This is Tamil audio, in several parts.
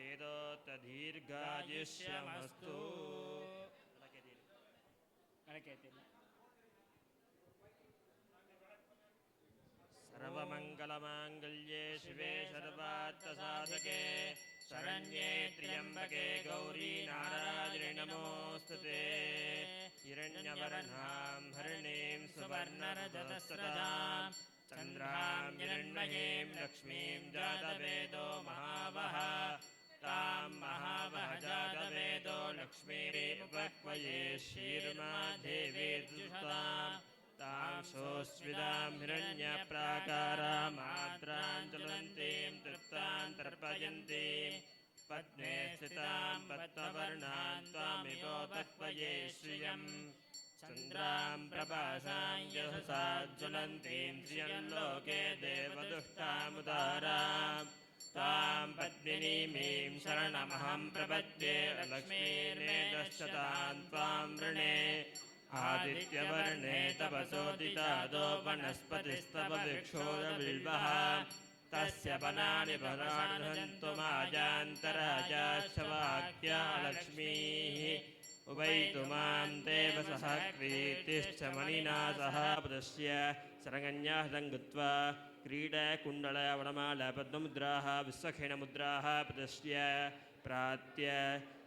दीर्घ दीर्घायुष्यमस्तु सर्वमङ्गलमाङ्गल्ये शिवे शरण्ये त्र्यम्बके गौरी नारायणि नमोऽस्तु ते। हिरण्यवर्णां हरिणीं सुवर्णरजतस्रजां चन्द्रां हिरण्मयीं लक्ष्मीं जातवेदो तां महावः जातवेदो लक्ष्मीमुपक्वये शीर्मा देवी दुष्टाम् तां सोऽस्विदां हिरण्यप्राकारामाद्रां ज्वलन्तीं, तृप्तां तर्पयन्तीं। पद्मे स्थितां पद्मवर्णां त्वामिवोपक्वये श्रियम्। चन्द्रां प्रभासां यशसा ज्वलन्तीं लोके देवदुष्टामुदारां पद्मिनीमीं शरणमहं प्रपद्ये लक्ष्मीर्मेदश्चतां त्वां वृणे। आदित्यवर्णे तपसोदितादो वनस्पतिस्तव विक्षोरबिल्वः तस्य वनानि वराणन्तु माजान्तराजाश्च वाक्या लक्ष्मीः मां देव सह क्रीतिश्च मणिना सह पदस्य सरगण्याः सङ्गत्वा क्रीडकुण्डलवणमाल पद्ममुद्राः विश्वखेणमुद्राः पदस्य प्रात्य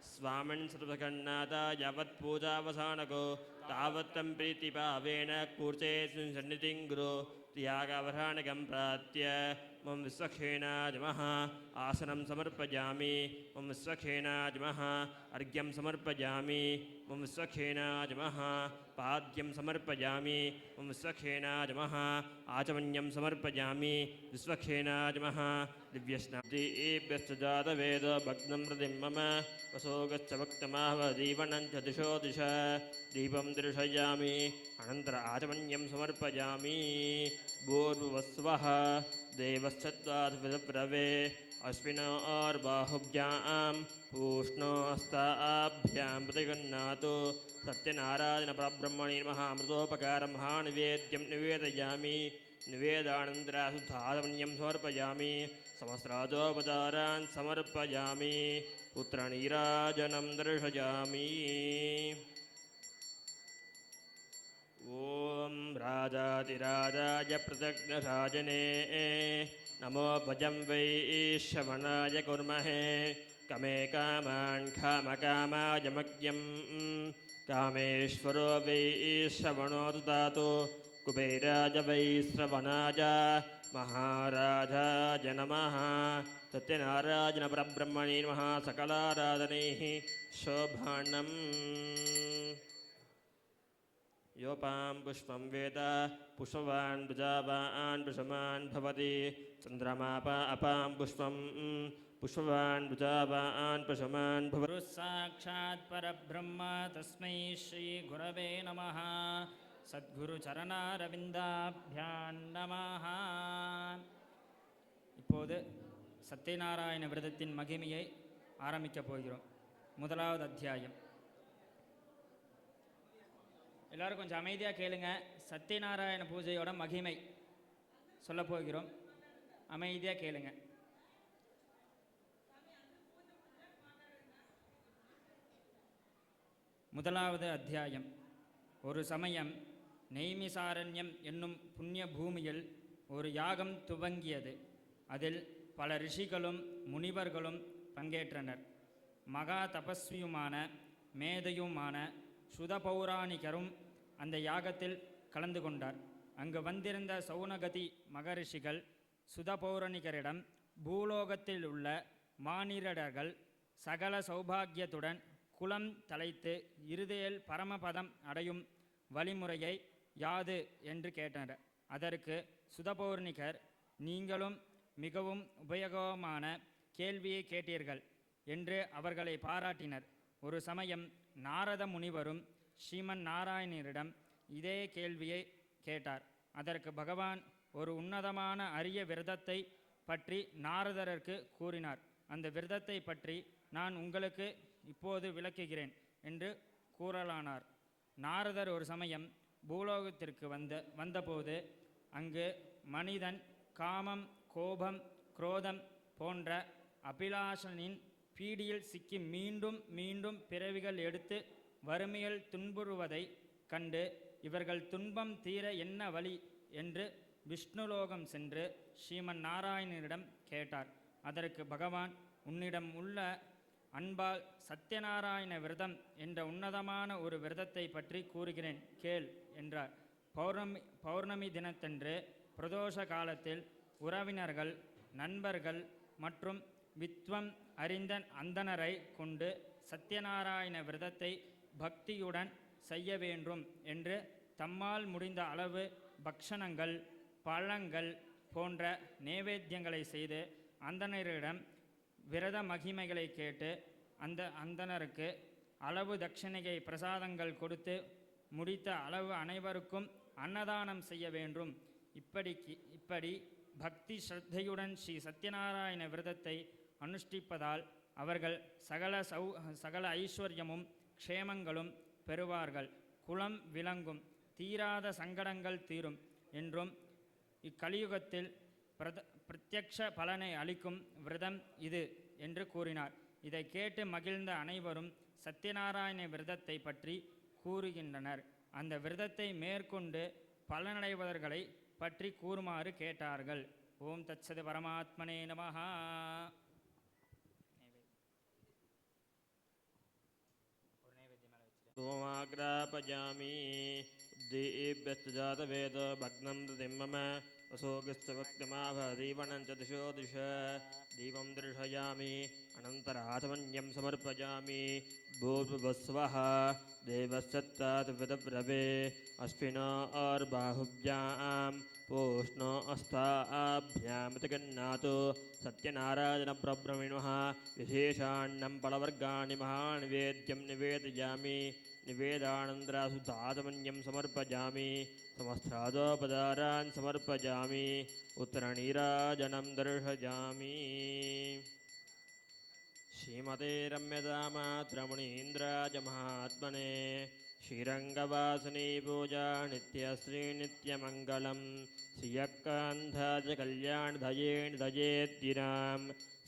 स्वामिन् सर्वकन्नादा यावत् पूजावसानको तावत्तं प्रीतिभावेन कूर्चे सन्निधिं गुरु त्यागावधानकं प्रात्य मम विश्वखेनाजमः आसनं समर्पयामि। मम विश्वखेनाजमः अर्घ्यं समर्पयामि। मम विश्वखेनाजमः पाद्यं समर्पयामि। मम विश्वखेनाजमः आचमन्यं समर्पयामि। विश्वखेनाजमः दिव्यस्नादिभ्यश्च जातवेद भग्नं प्रतिं मम। वसोगश्च भक्तमाहवदीवनं च दिशो दिश। दीपं दर्शयामि। अनन्तर आचमन्यं समर्पयामि। भूर्भुवस्वः देवश्चत्वाद्विदप्रवे अश्विनोर्बाहुभ्यां पूष्णोस्ताभ्यां प्रतिगृह्णातु सत्यनारायणपरब्रह्मणि महामृतोपकारं महानिवेद्यं निवेदयामि। निवेदानन्तराशुद्धादमन्यं समर्पयामि। सहस्राजोपचारान् समर्पयामि। पुत्रनीराजनं दर्शयामि। राजातिराजाय प्रदग्नराजने नमो भजं वै श्रवणाय कुर्महे। कमे कामान् कामकामाय मग्यं कामेश्वरो वै श्रवणो ददातु कुबेराज वै श्रवणाय। महाराजाय नमः। सत्यनारायणपरब्रह्मणे नमः। सकलाराधनैः शोभाणम्। योपां पुष्पं वेद पुष्पवान् भुजावान् वृषमान् भवति चन्द्रमापा अपां पुष्पं पुष्पवान् भुजावान् पशमान् भवति गुरुः साक्षात् परब्रह्म तस्मै श्रीगुरवे नमः சத்குருச்சரணாரவிந்தாபியான் நமஹ இப்போது சத்யநாராயண விரதத்தின் மகிமையை ஆரம்பிக்கப் போகிறோம் முதலாவது அத்தியாயம் எல்லாரும் கொஞ்சம் அமைதியாக கேளுங்க. சத்யநாராயண பூஜையோட மகிமை சொல்ல போகிறோம். அமைதியாக கேளுங்க. முதலாவது அத்தியாயம். ஒரு சமயம் நெய்மிசாரண்யம் என்னும் புண்ணிய பூமியில் ஒரு யாகம் துவங்கியது. அதில் பல ரிஷிகளும் முனிவர்களும் பங்கேற்றனர். மகா தபஸ்வியுமான மேதையுமான சுத பௌராணிகரும் அந்த யாகத்தில் கலந்து கொண்டார். அங்கு வந்திருந்த சௌனகதி மகரிஷிகள் சுதபௌரணிகரிடம் பூலோகத்தில் உள்ள மானிரடர்கள் சகல சௌபாகியத்துடன் குலம் தலைத்து இறுதியில் பரமபதம் அடையும் வழிமுறையை யாது என்று கேட்டனர். அதற்கு சுதபௌர்ணிகர் நீங்களும் மிகவும் உபயோகமான கேள்வியை கேட்டீர்கள் என்று அவர்களை பாராட்டினர். ஒரு சமயம் நாரத முனிவரும் ஸ்ரீமன் நாராயணரிடம் இதே கேள்வியை கேட்டார். அதற்கு பகவான் ஒரு உன்னதமான அரிய விரதத்தை பற்றி நாரதரருக்கு கூறினார். அந்த விரதத்தை பற்றி நான் உங்களுக்கு இப்போது விளக்குகிறேன் என்று கூறலானார். நாரதர் ஒரு சமயம் பூலோகத்திற்கு வந்த வந்தபோது அங்கு மனிதன் காமம் கோபம் குரோதம் போன்ற அபிலாஷனின் பீடியில் சிக்கி மீண்டும் மீண்டும் பிறவிகள் எடுத்து வறுமையில் துன்புறுவதை கண்டு இவர்கள் துன்பம் தீர என்ன வழி? என்று விஷ்ணுலோகம் சென்று ஸ்ரீமன் நாராயணனிடம் கேட்டார். அதற்கு பகவான் உன்னிடம் உள்ள அன்பால் சத்யநாராயண விரதம் என்ற உன்னதமான ஒரு விரதத்தை பற்றி கூறுகிறேன் கேள் என்றார். பௌர்ணமி பௌர்ணமி தினத்தன்று பிரதோஷ காலத்தில் உறவினர்கள் நண்பர்கள் மற்றும் வித்வம் அறிந்த அந்தணரை கொண்டு சத்யநாராயண விரதத்தை பக்தியுடன் செய்ய வேண்டும் என்று தம்மால் முடிந்த அளவு பக்ஷணங்கள் பழங்கள் போன்ற நேவேத்தியங்களை செய்து அந்தனரிடம் விரத மகிமைகளை கேட்டு அந்த அந்தனருக்கு அளவு தட்சணையை பிரசாதங்கள் கொடுத்து முடித்த அளவு அனைவருக்கும் அன்னதானம் செய்ய வேண்டும். இப்படிக்கு இப்படி பக்தி ஸ்ரத்தையுடன் ஸ்ரீ சத்யநாராயண விரதத்தை அனுஷ்டிப்பதால் அவர்கள் சகல சௌ சகல ஐஸ்வர்யமும் க்ஷேமங்களும் பெறுவார்கள். குலம் விளங்கும். தீராத சங்கடங்கள் தீரும் என்றும் இக்கலியுகத்தில் பிரத பிரத்யக்ஷ பலனை அளிக்கும் விரதம் இது என்று கூறினார். இதை கேட்டு மகிழ்ந்த அனைவரும் சத்யநாராயண விரதத்தை பற்றி கூறுகின்றனர். அந்த விரதத்தை மேற்கொண்டு பலனடைவதர்களை பற்றி கூறுமாறு கேட்டார்கள். ஓம் தச்சது பரமாத்மனே நமஹா. सोमाग्रापयामि उद्दीप्यस्तजातवेद भग्नं दृतिं मम वसोगस्तवक्तमाभदीवनं च दिशो दिश। दीपं दर्शयामि। अनन्तराथमन्यं समर्पयामि। भूर्भुवस्वः देवस्सत्तात् विदब्रवे अश्विनो अर्बाहुभ्यां ऊष्णो अस्ताभ्यामृतगन्नातो सत्यनारायणप्रभ्रमिणः विशेषान्नं फलवर्गाणि महां वेद्यम निवेदा निवेदानन्द्रासुतातमन्यं समर्पयामि। समस्त्रादोपदारा समर्पयामि। उत्तरणीराजनम दर्शयामि। श्रीमते रम्यतामात्रमुनीन्द्राजमहात्मने श्रीरङ्गवासिनी पूजा नित्यश्रीनित्यमङ्गलं श्रियकान्धाय कल्याणधये दयेद्दिनां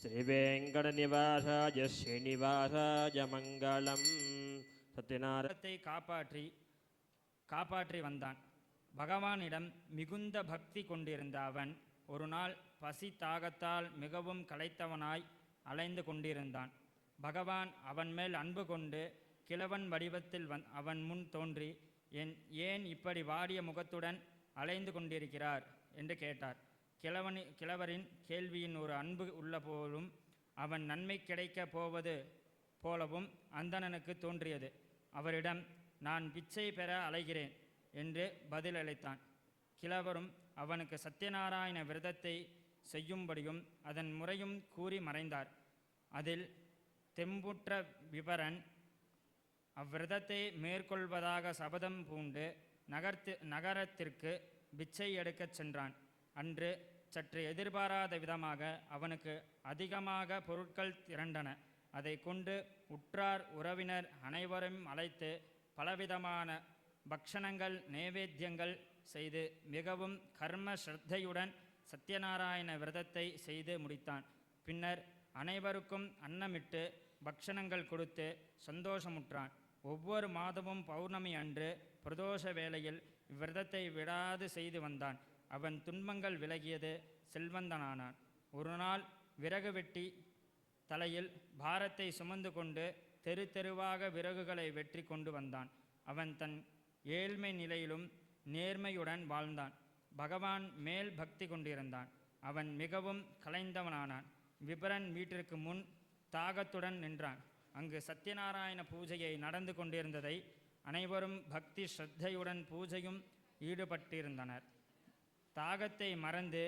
श्रीवेङ्कटनिवासाय श्रीनिवासाय मङ्गलम् सत्यनारायण விரதத்தை காப்பாற்றி காப்பாற்றி வந்தான் பகவானிடம் மிகுந்த பக்தி கொண்டிருந்த அவன் ஒரு நாள் பசி தாகத்தால் மிகவும் களைத்தவனாய் அலைந்து கொண்டிருந்தான் பகவான் அவன் மேல் அன்பு கொண்டு கிழவன் வடிவத்தில் வந் அவன் முன் தோன்றி என் ஏன் இப்படி வாடிய முகத்துடன் அலைந்து கொண்டிருக்கிறார்? என்று கேட்டார். கிழவனி கிழவரின் கேள்வியின் ஒரு அன்பு உள்ள போலும் அவன் நன்மை கிடைக்கப் போவது போலவும் அந்தணனுக்கு தோன்றியது. அவரிடம் நான் பிச்சை பெற அலைகிறேன் என்று பதிலளித்தான். கிழவரும் அவனுக்கு சத்யநாராயண விரதத்தை செய்யும்படியும் அதன் முறையும் கூறி மறைந்தார். அதில் தெம்புற்ற விபரன் அவ்விரதத்தை மேற்கொள்வதாக சபதம் பூண்டு நகர்த்து நகரத்திற்கு பிச்சை எடுக்கச் சென்றான். அன்று சற்று எதிர்பாராத விதமாக அவனுக்கு அதிகமாக பொருட்கள் திரண்டன. அதை கொண்டு உற்றார் உறவினர் அனைவரும் அழைத்து பலவிதமான பக்ஷணங்கள் நேவேத்தியங்கள் செய்து மிகவும் கர்ம ஸ்ரத்தையுடன் சத்யநாராயண விரதத்தை செய்து முடித்தான். பின்னர் அனைவருக்கும் அன்னமிட்டு பக்ஷணங்கள் கொடுத்து சந்தோஷமுற்றான். ஒவ்வொரு மாதமும் பௌர்ணமி அன்று பிரதோஷ வேளையில் இவ்விரதத்தை விடாது செய்து வந்தான். அவன் துன்பங்கள் விலகியது செல்வந்தனானான். ஒரு நாள் விறகு வெட்டி தலையில் பாரத்தை சுமந்து கொண்டு தெரு தெருவாக விறகுகளை வெற்றி கொண்டு வந்தான். அவன் தன் ஏழ்மை நிலையிலும் நேர்மையுடன் வாழ்ந்தான். பகவான் மேல் பக்தி கொண்டிருந்தான். அவன் மிகவும் கலைந்தவனானான். விபரன் வீட்டிற்கு முன் தாகத்துடன் நின்றான். அங்கு சத்யநாராயண பூஜையை நடந்து கொண்டிருந்ததை அனைவரும் பக்தி ஸ்ரத்தையுடன் பூஜையும் ஈடுபட்டிருந்தனர். தாகத்தை மறந்து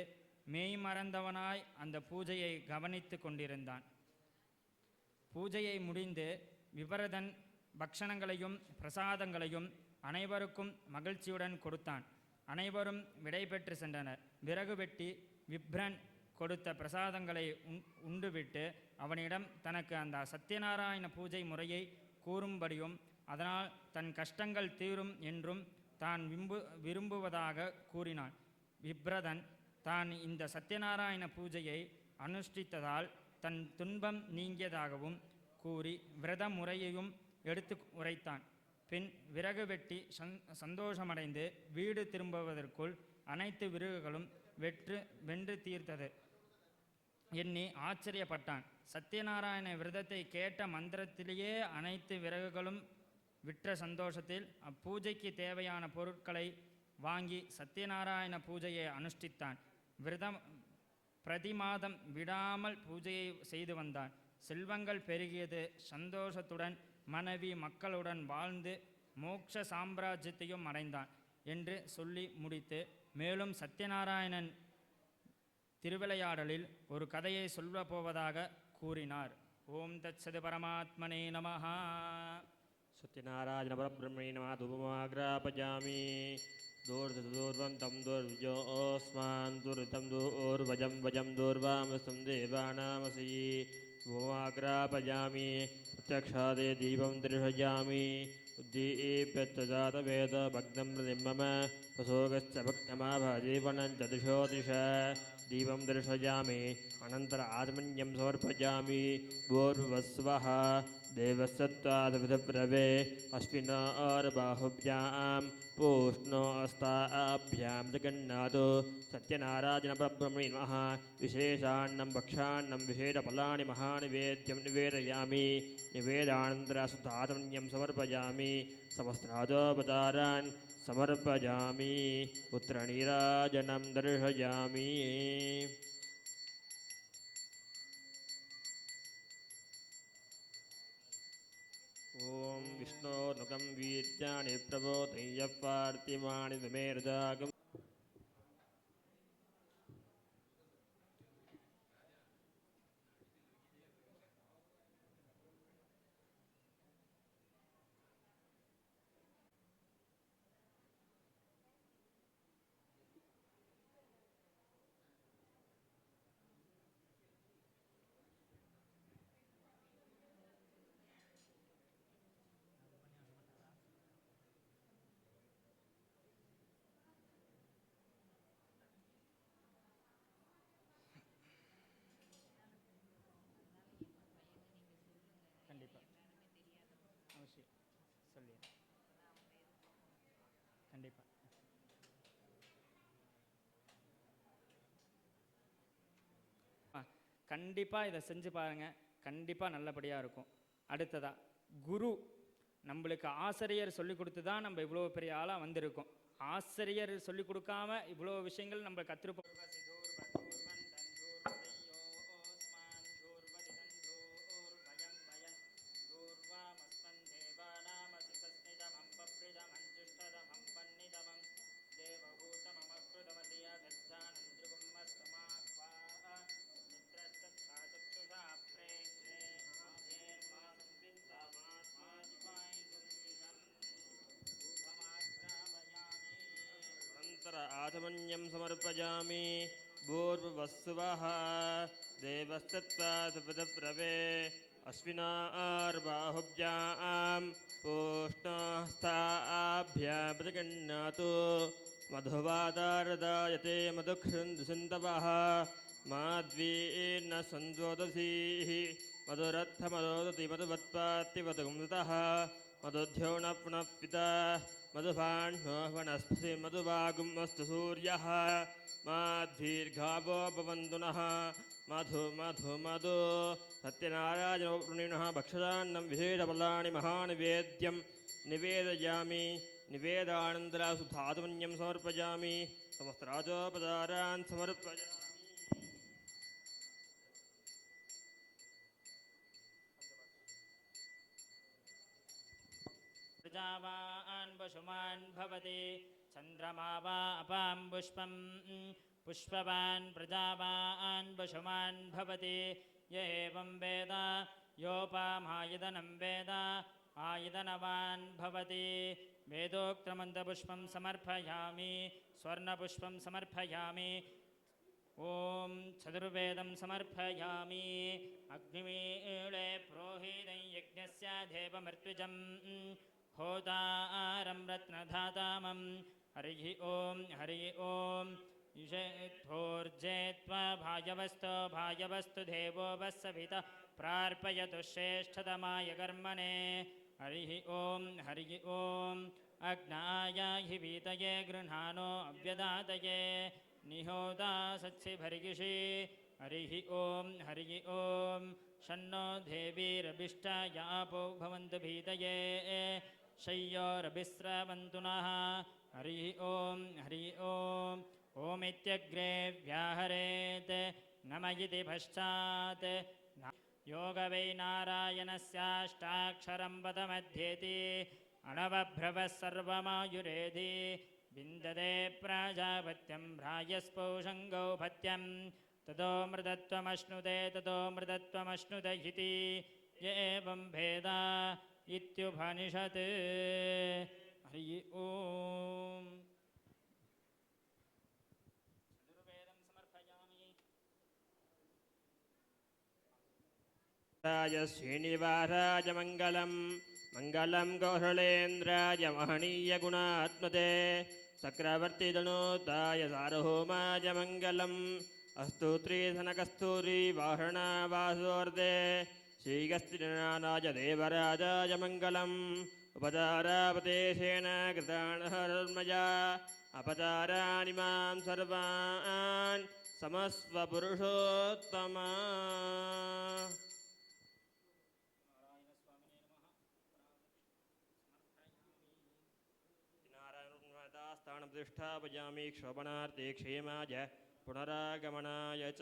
மெய் மறந்தவனாய் அந்த பூஜையை கவனித்து கொண்டிருந்தான். பூஜையை முடிந்து விபரதன் பக்ஷணங்களையும் பிரசாதங்களையும் அனைவருக்கும் மகிழ்ச்சியுடன் கொடுத்தான். அனைவரும் விடைபெற்று சென்றனர். விறகு வெட்டி விப்ரன் கொடுத்த பிரசாதங்களை உண் உண்டுவிட்டு அவனிடம் தனக்கு அந்த சத்யநாராயண பூஜை முறையை கூறும்படியும் அதனால் தன் கஷ்டங்கள் தீரும் என்றும் தான் விம்பு விரும்புவதாக கூறினான். விப்ரதன் தான் இந்த சத்யநாராயண பூஜையை அனுஷ்டித்ததால் தன் துன்பம் நீங்கியதாகவும் கூறி விரத முறையையும் எடுத்து உரைத்தான். பின் விறகு வெட்டி சந் சந்தோஷமடைந்து வீடு திரும்புவதற்குள் அனைத்து விறகுகளும் வெற்று வென்று தீர்த்தது. எண்ணி ஆச்சரியப்பட்டான். சத்யநாராயண விரதத்தை கேட்ட மந்திரத்திலேயே அனைத்து விறகுகளும் விற்ற சந்தோஷத்தில் அப்பூஜைக்கு தேவையான பொருட்களை வாங்கி சத்யநாராயண பூஜையை அனுஷ்டித்தான். விரதம் பிரதி மாதம் விடாமல் பூஜையை செய்து வந்தான். செல்வங்கள் பெருகியது. சந்தோஷத்துடன் மனைவி மக்களுடன் வாழ்ந்து மோட்ச சாம்ராஜ்யத்தையும் அடைந்தான் என்று சொல்லி முடித்து மேலும் சத்யநாராயணன் திருவிளையாடலில் ஒரு கதையை சொல்லப் போவதாக கூறினார் ஓம் தத்சது பரமாத்மனே நமஹா सत्यनारायण परब्रह्मणे नमः धूपमाग्रापजामि दूर्धदूर्वं तं दुर्विजोऽस्मान् दुर्तं दूर्वजं वजं दूर्वामस्तं देवानामसि धूपमाग्रापजामि प्रत्यक्षादे दीपं दर्शयामि उद्दीप्यजातवेदभग्नं मम प्रसोगश्च भक्तमाभजीवनं च दिशो दिश दीपं दर्शयामि अनन्तर आत्मन्यं समर्पयामि, भूर्भुवस्वः। देवसत्त्वादविधप्रवे, अश्विनार्बाहुभ्यां, पूष्णोऽस्ताभ्यां जगन्नाथो। सत्यनारायणपरब्रह्मणे नमः। विशेषान्नं भक्षान्नं विशेषफलानि महानिवेद्यं निवेदयामि। निवेदानन्तरसुतात्मन्यं समर्पयामि। समस्त्रादोपचारान् समर्पयामि। पुत्रनीराजनं दर्शयामि। ॐ विष्णोनुगं वीर्याणि प्रबोधय्य पार्थिवाणि विमेर्जागम् கண்டிப்பாக கண்டிப்பாக இதை செஞ்சு பாருங்கள் கண்டிப்பாக நல்லபடியாக இருக்கும். அடுத்ததா குரு நம்மளுக்கு ஆசிரியர் சொல்லிக் கொடுத்து தான் நம்ம இவ்வளோ பெரிய ஆளாக வந்திருக்கோம். ஆசிரியர் சொல்லிக் கொடுக்காம இவ்வளோ விஷயங்கள் நம்ம கற்றுப்போம் प्राथमन्यं समर्पयामि भूर्वस्वः देवस्तत्त्वासुपदप्रवे अश्विनार्बाहुभ्यां पूष्णास्थाभ्यां प्रतिगण्णातु मधुवादारदायते मधुक्षन्दुसन्तवः माद्वीन्न सन्दोदसीः मधुरत्थमदोदति पुनः पिता मधुपाण्योपनस्पति मधुभागुम् अस्तु सूर्यः। मा दीर्घावो भवन्तु नः मधु मधु। मधु सत्यनारायणोपृणिनः भक्षदान्नं विशेषफलानि महानिवेद्यं। निवेदयामि। निवेदानन्दरासुधातुमन्यं समर्पयामि। समस्तराजोपचारान् समर्पयामि। प्रजा पशुमान् भवति। चन्द्रमा वा पुष्पं पुष्पवान् प्रजावान् पशुमान् भवति। य एवं वेद योपामायदनं वेद आयदनवान् भवति। वेदोक्तमन्तपुष्पं समर्पयामि, स्वर्णपुष्पं समर्पयामि, ॐ चतुर्वेदं समर्पयामि। अग्निमीळे प्रोहितं यज्ञस्य देवमर्त्विजं होतारं रत्नधातामं। हरिः ॐ हरिः ॐ ईशेत्वोर्जे भाजवस्तो भाजवस्तु देवो वत्सविता। प्रार्पयतु श्रेष्ठतमाय कर्मणे। हरिः ॐ हरिः ॐ अग्नाय हि वीतये गृह्णानो अव्यदातये। निहोदा सत्सिभर्गिषि। हरिः ॐ हरिः ॐ शन्नो देवीरभिष्टायापो भवन्तु भीतये। शय्योरभिस्रवन्तु नः हरिः ॐ हरिः ॐ ॐमित्यग्रे व्याहरेत्। नम इति पश्चात्। योगवै नारायणस्याष्टाक्षरं पदमध्येति अणवभ्रवः सर्वमायुरेधि। विन्दते प्राजापत्यं भ्राजस्पौषं गौपत्यं ततो मृदत्वमश्नुते ततो मृदत्वमश्नुत इति। य एवं भेदा इत्युपनिषत् हरि ॐ चतुर्वेदं समर्पयामि राज श्रीनिवासाय मङ्गलं मङ्गलं कौशलेन्द्राय महनीयगुणात्मते चक्रवर्तिदनोताय सार्वभौमाय मङ्गलम् अस्तु त्रिधनकस्तूरी वाहणावासोर्दे श्रीगस्तिनानाय देवराजाय मङ्गलम् उपचारापदेशेन कृताणहर्मया अपचाराणि मां सर्वान् समस्वपुरुषोत्तमा स्थानप्रतिष्ठापयामि क्षोभणार्थे क्षेमाय पुनरागमनाय च